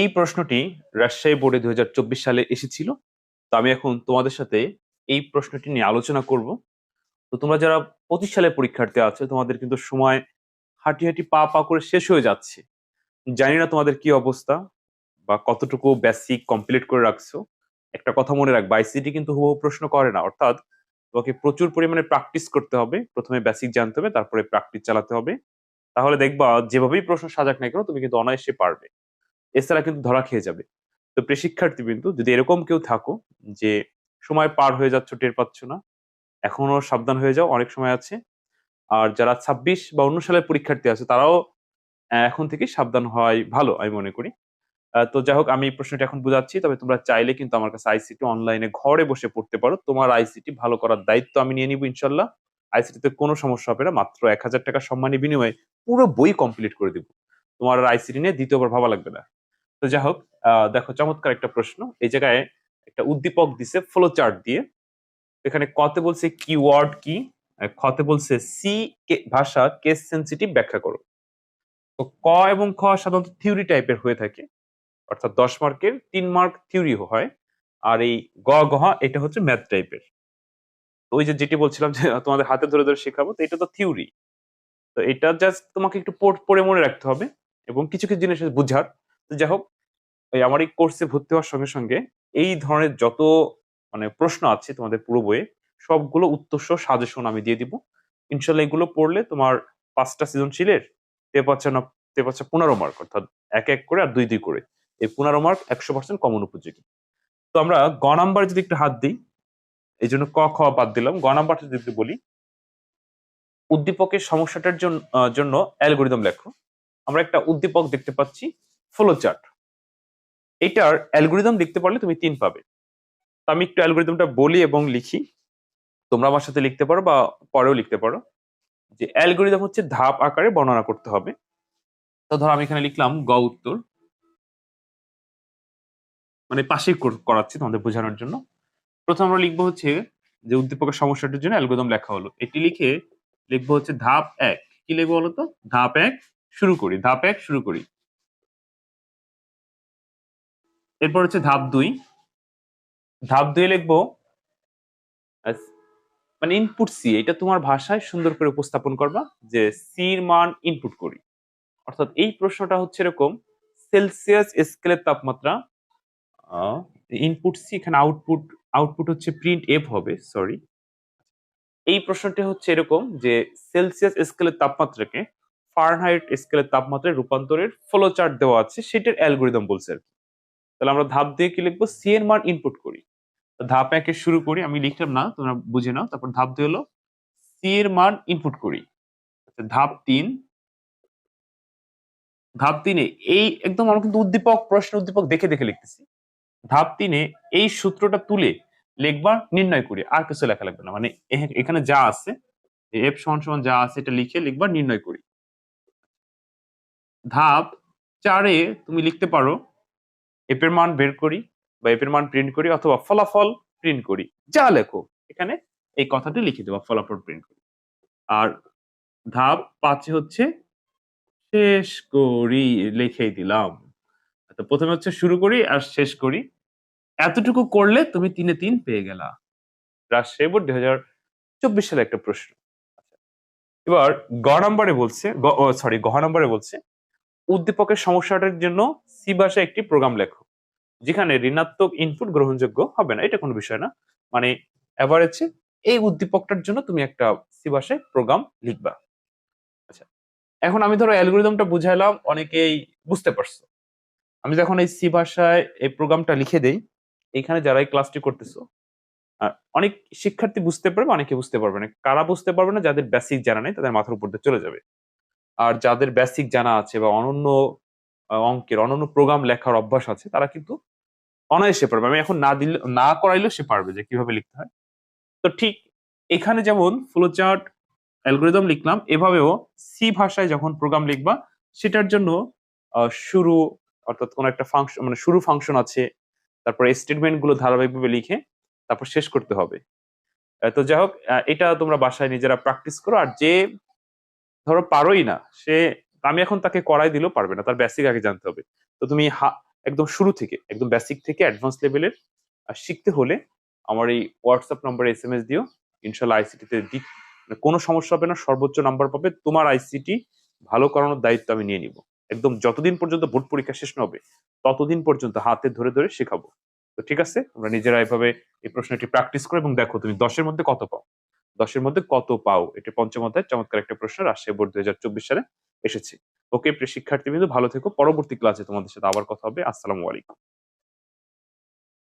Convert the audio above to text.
এই প্রশ্নটি রাজশাহী বোর্ডে দুই হাজার চব্বিশ সালে এসেছিল। তো আমি এখন তোমাদের সাথে এই প্রশ্নটি নিয়ে আলোচনা করব। তো তোমরা যারা পঁচিশ সালের পরীক্ষার্থী আছে, তোমাদের কিন্তু সময় হাঁটি হাঁটি পা পা করে শেষ হয়ে যাচ্ছে। জানি না তোমাদের কি অবস্থা বা কতটুকু বেসিক কমপ্লিট করে রাখছো। একটা কথা মনে রাখবা আইসিটি কিন্তু হুবহু প্রশ্ন করে না। অর্থাৎ তোমাকে প্রচুর পরিমাণে প্র্যাকটিস করতে হবে। প্রথমে বেসিক জানতে হবে, তারপরে প্র্যাকটিস চালাতে হবে। তাহলে দেখবা, যেভাবেই প্রশ্ন সাজাক না কেন, তুমি কিন্তু অনায়াসে পারবে। এছাড়া কিন্তু ধরা খেয়ে যাবে। তো প্রেশিক্ষার্থী বিন্দু যদি এরকম কেউ থাকো যে সময় পার হয়ে যাচ্ছ, টের পাচ্ছ না, এখনও সাবধান হয়ে যাও, অনেক সময় আছে। আর যারা ছাব্বিশ বা অন্য সালের পরীক্ষার্থী আছে, তারাও এখন থেকে সাবধান হওয়াই ভালো, আমি মনে করি। তো যাই হোক, আমি প্রশ্নটা এখন বুঝাচ্ছি, তবে তোমরা চাইলে কিন্তু আমার কাছে আইসিটি অনলাইনে ঘরে বসে পড়তে পারো। তোমার আইসিটি ভালো করার দায়িত্ব আমি নিয়ে নিব, ইনশাল্লাহ। আইসিটিতে কোনো সমস্যা হবে না, মাত্র এক হাজার টাকা সম্মানী বিনিময়ে পুরো বই কমপ্লিট করে দিব। তোমার আইসিটি নিয়ে দ্বিতীয়বার ভাবা লাগবে না। তো যাই হোক দেখো চমৎকার একটা প্রশ্ন। এই জায়গায় একটা উদ্দীপক দিছে ফ্লো চার্ট দিয়ে। এখানে কতে বলছে কিওয়ার্ড কি খতে বলছে সি কে, ভাষা কেস সেন্সিটিভ ব্যাখ্যা করো। তো ক এবং খ সাধারণত থিওরি টাইপের হয়ে থাকে, অর্থাৎ দশ মার্কের তিন মার্ক থিওরি হয়, আর এই গ গহ এটা হচ্ছে ম্যাথ টাইপের তো ওই যে যেটি বলছিলাম যে তোমাদের হাতে ধরে ধরে শেখাবো, তো এটা তো থিওরি তো এটা জাস্ট তোমাকে একটু পড়- মনে রাখতে হবে এবং কিছু কিছু জিনিস বুঝার। যাই হোক এই আমার এই কোর্সে ভর্তি হওয়ার সঙ্গে সঙ্গে এই ধরনের যত মানে প্রশ্ন আছে তোমাদের পুরো বইয়ে, সবগুলো উত্তর সাজেশন আমি দিয়ে দিব। ইনশাল্লাহ এগুলো পড়লে তোমার পাঁচটা সৃজনশীলের তে পাচ্ছে না তে পনেরো মার্ক অর্থাৎ এক এক করে আর দুই দুই করে, এই পনেরো মার্ক একশো পার্সেন্ট কমন উপযোগী। তো আমরা গ নাম্বার যদি একটু হাত দিই, এই জন্য ক, খ বাদ দিলাম। গ নাম্বারটা যদি বলি, উদ্দীপকের সমস্যাটার জন্য অ্যালগোরিদম লেখো। আমরা একটা উদ্দীপক দেখতে পাচ্ছি। ফ্লো চার্ট এটার অ্যালগোরিদম লিখতে পারলে তুমি তিন পাবে। তো আমি একটু অ্যালগোরিদমটা বলি এবং লিখি। তোমরা আমার সাথে লিখতে পারো বা পরেও লিখতে পারো। যে অ্যালগোরিদম হচ্ছে ধাপ আকারে বর্ণনা করতে হবে। তো ধরো আমি এখানে লিখলাম গ উত্তর। মানে পাশেই কর- করাচ্ছি তোমাদের বোঝানোর জন্য। প্রথম আমরা লিখব হচ্ছে যে উদ্দীপকের সমস্যাটির জন্য অ্যালগোরিদম লেখা হলো। এটি লিখে লিখব হচ্ছে ধাপ এক। কি লিখব বলো তো ধাপ এক শুরু করি, ধাপ এক শুরু করি। এরপর হচ্ছে ধাপ দুই। ধাপ দুই লিখব মানে ইনপুট সি এটা তোমার ভাষায় সুন্দর করে উপস্থাপন করবা যে সির মান ইনপুট করি। অর্থাৎ এই প্রশ্নটা হচ্ছে এরকম সেলসিয়াস স্কেলের তাপমাত্রা ইনপুট সি এখানে আউটপুট আউটপুট হচ্ছে প্রিন্ট এফ হবে সরি এই প্রশ্নটি হচ্ছে এরকম যে সেলসিয়াস স্কেলের তাপমাত্রাকে ফারেনহাইট স্কেলের তাপমাত্রায় রূপান্তরের ফ্লো চার্ট দেওয়া আছে, সেটার অ্যালগোরিদম বলছে আর কি। তাহলে আমরা ধাপ দিয়ে কি লিখব? সি এর মান ইনপুট করি। ধাপ একে শুরু করি আমি লিখলাম না তোমরা বুঝে নাও। তারপর ধাপ দুই হলো সি এর মান ইনপুট করি। আচ্ছা, ধাপ তিন। ধাপ তিনে এই একদম আমরা কিন্তু উদ্দীপক প্রশ্ন উদ্দীপক দেখে দেখে লিখতেছি। ধাপ তিনে এই সূত্রটা তুলে লিখবা নির্ণয় করি। আর কিছু লেখা লাগবে না। মানে এখানে যা আছে এফ সমান সমান যা আছে এটা লিখে লিখবা নির্ণয় করি। ধাপ চারে তুমি লিখতে পারো এফ এর মান বের করি বা এপের মান প্রিন্ট করি অথবা ফলাফল প্রিন্ট করি, যা লেখো। এখানে এই কথাটি লিখে দেবো, ফলাফল প্রিন্ট করি। আর ধাপ পাঁচে হচ্ছে, শেষ করি লিখেই দিলাম। তো প্রথমে হচ্ছে শুরু করি আর শেষ করি। এতটুকু করলে তুমি তিনে তিন পেয়ে গেলা। রাজশাহী বোর্ড দুই হাজার চব্বিশ সালে একটা প্রশ্ন। এবার গ নম্বরে বলছে সরি গহ নম্বরে বলছে উদ্দীপকের সমস্যাটার জন্য সি ভাষায় একটি প্রোগ্রাম লেখো, যেখানে ঋণাত্মক ইনপুট গ্রহণযোগ্য হবে না, এটা কোনো বিষয় না। মানে অ্যাভারেজে এই উদ্দীপকটার জন্য তুমি একটা সি ভাষায় প্রোগ্রাম লিখবা। আচ্ছা এখন আমি ধরো অ্যালগোরিদমটা বুঝাইলাম অনেকেই বুঝতে পারছ। আমি যখন এই সি ভাষায় এই প্রোগ্রামটা লিখে দেই, এখানে যারা এই ক্লাসটি করতেছো অনেক শিক্ষার্থী বুঝতে পারবে, অনেকে বুঝতে পারবে না। কারা বুঝতে পারবে না, যাদের বেসিক জানা নেই, তাদের মাথার উপর দিয়ে চলে যাবে। আর যাদের বেসিক জানা আছে বা অনন্য অঙ্কের, অনন্য প্রোগ্রাম লেখার অভ্যাস আছে, তারা কিন্তু অনায়াসে পারবে আমি এখন না দিলে, না করাইলেও সে পারবে যে কীভাবে লিখতে হয়। তো ঠিক এখানে যেমন ফ্লোচার্ট অ্যালগোরিদম লিখলাম, এভাবেও সি ভাষায় যখন প্রোগ্রাম লিখবা, সেটার জন্য শুরু, অর্থাৎ কোনো একটা ফাংশন মানে শুরু ফাংশন আছে, তারপরে স্টেটমেন্টগুলো ধারাবাহিকভাবে লিখে, তারপর শেষ করতে হবে। তো যাই হোক এটা তোমরা বাসায় নিজেরা প্র্যাকটিস করো, আর যে ধরো পারোই না, সে, আমি এখন তাকে করাই দিলেও পারবে না, তার বেসিক আগে জানতে হবে। তো তুমি একদম শুরু থেকে, একদম বেসিক থেকে অ্যাডভান্স লেভেলের শিখতে হলে আমার এই হোয়াটসঅ্যাপ নম্বরে এস এম এস দিও, ইনশাল্লাহ আইসিটিতে দিক মানে কোনো সমস্যা হবে না, সর্বোচ্চ নাম্বার পাবে, তোমার আইসিটি ভালো করানোর দায়িত্ব আমি নিয়ে নিব। একদম যতদিন পর্যন্ত বোর্ড পরীক্ষা শেষ না হবে, ততদিন পর্যন্ত হাতে ধরে ধরে শেখাবো। তো ঠিক আছে, আমরা নিজেরা এভাবে এই প্রশ্নটি প্র্যাকটিস করো এবং দেখো তুমি দশের মধ্যে কত পাও। দশের মধ্যে কত পাও? এটা পঞ্চম অধ্যায়। চমৎকার একটা প্রশ্ন। রাজশাহী বোর্ড দুই হাজার চব্বিশ সালে এসেছে। ওকে প্রিয় শিক্ষার্থীবৃন্দ, ভালো থেকো। পরবর্তী ক্লাসে তোমাদের সাথে আবার কথা হবে। আসসালামু আলাইকুম।